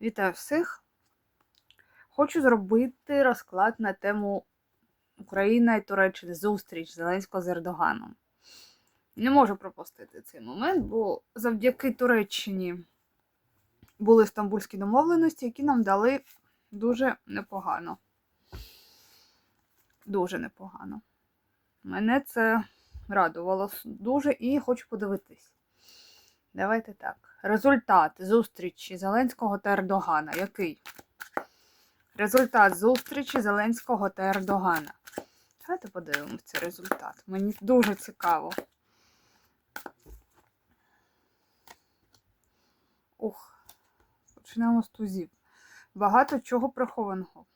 Вітаю всіх! Хочу зробити розклад на тему Україна і Туреччина зустріч Зеленського з Ердоганом. Не можу пропустити цей момент, бо завдяки Туреччині були стамбульські домовленості, які нам дали дуже непогано. Дуже непогано. Мене це радувало дуже і хочу подивитись. Давайте так. Результат зустрічі Зеленського та Ердогана. Який? Результат зустрічі Зеленського та Ердогана. Давайте подивимося результат. Мені дуже цікаво. Ух, почнемо з тузів. Багато чого прихованого.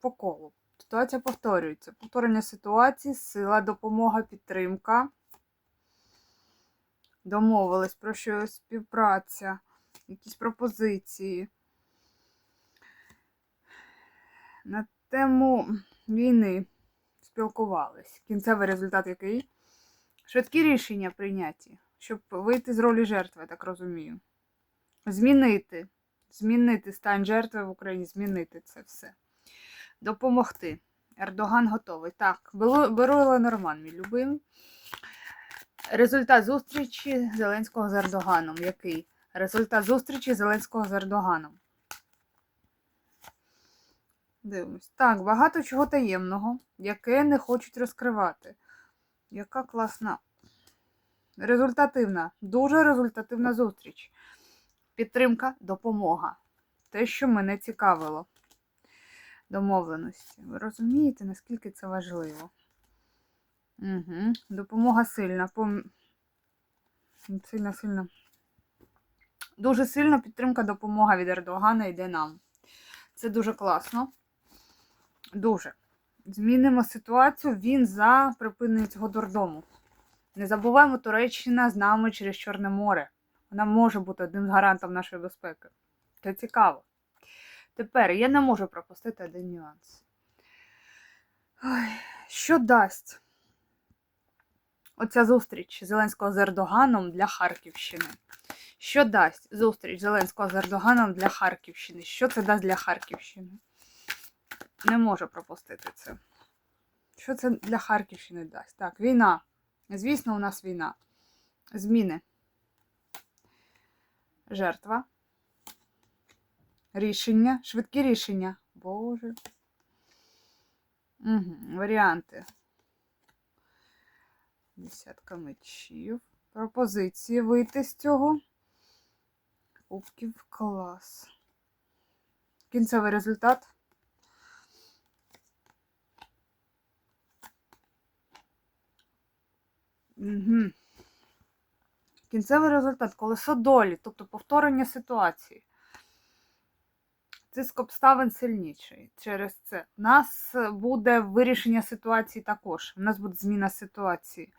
По колу. Ситуація повторюється. Повторення ситуації, сила, допомога, підтримка домовились про щось, співпраця, якісь пропозиції. На тему війни спілкувались. Кінцевий результат який? Швидкі рішення прийняті, щоб вийти з ролі жертви, я так розумію. Змінити. Змінити стан жертви в Україні, змінити це все. Допомогти. Ердоган готовий. Так, беру, беру Ленорман, мій любимий. Результат зустрічі Зеленського з Ердоганом. Який? Результат зустрічі Зеленського з Ердоганом. Дивимось. Так, багато чого таємного, яке не хочуть розкривати. Яка класна. Результативна, дуже результативна зустріч. Підтримка, допомога. Те, що мене цікавило. Домовленості. Ви розумієте, наскільки це важливо? Угу. Допомога сильна. Пом... Сильна, сильна. Дуже сильна підтримка, допомога від Ердогана йде нам. Це дуже класно. Дуже. Змінимо ситуацію. Він за припинення цього дурдому. Не забуваємо, Туреччина з нами через Чорне море. Вона може бути одним з гарантом нашої безпеки. Це цікаво. Тепер я не можу пропустити один нюанс. Ой, що дасть оця зустріч Зеленського з Ердоганом для Харківщини? Що дасть зустріч Зеленського з Ердоганом для Харківщини? Що це дасть для Харківщини? Не можу пропустити це. Що це для Харківщини дасть? Так, війна. Звісно, у нас війна. Зміни. Жертва. Рішення. Швидкі рішення. Боже. Угу. Варіанти. Десятка мечів. Пропозиції вийти з цього. Кубків клас. Кінцевий результат. Угу. Кінцевий результат колесо долі, тобто повторення ситуації. Тиск обставин сильніший через це. У нас буде вирішення ситуації також. У нас буде зміна ситуації.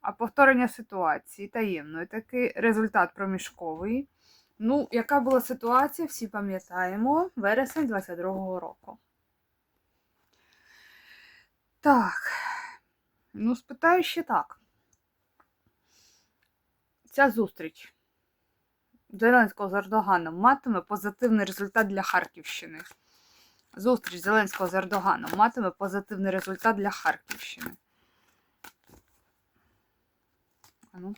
А повторення ситуації таємної. Такий результат проміжковий. Ну, яка була ситуація, всі пам'ятаємо, вересень 22-го року. Так. Ну, спитаю ще так. Ця зустріч Зеленського з Ердоганом матиме позитивний результат для Харківщини. Зустріч Зеленського з Ердоганом матиме позитивний результат для Харківщини. Ну.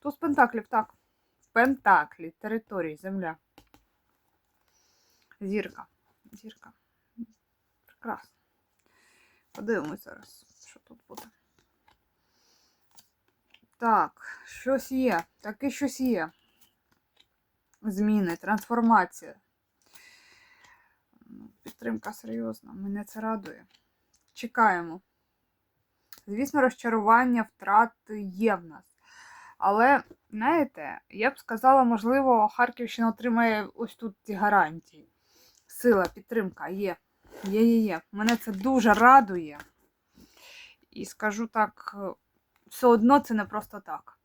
Туз Пентаклів, так. Пентаклі, території, земля. Зірка. Зірка. Прекрасно. Подивимось зараз, що тут буде. Так, щось є. Таке щось є. Зміни, трансформація. Ну, Підтримка серйозна. Мене це радує. Чекаємо. Звісно, розчарування, втрати є в нас. Але, знаєте, я б сказала, можливо, Харківщина отримає ось тут ці гарантії. Сила, підтримка є. Є, є, є. Мене це дуже радує. І скажу так, все одно це не просто так.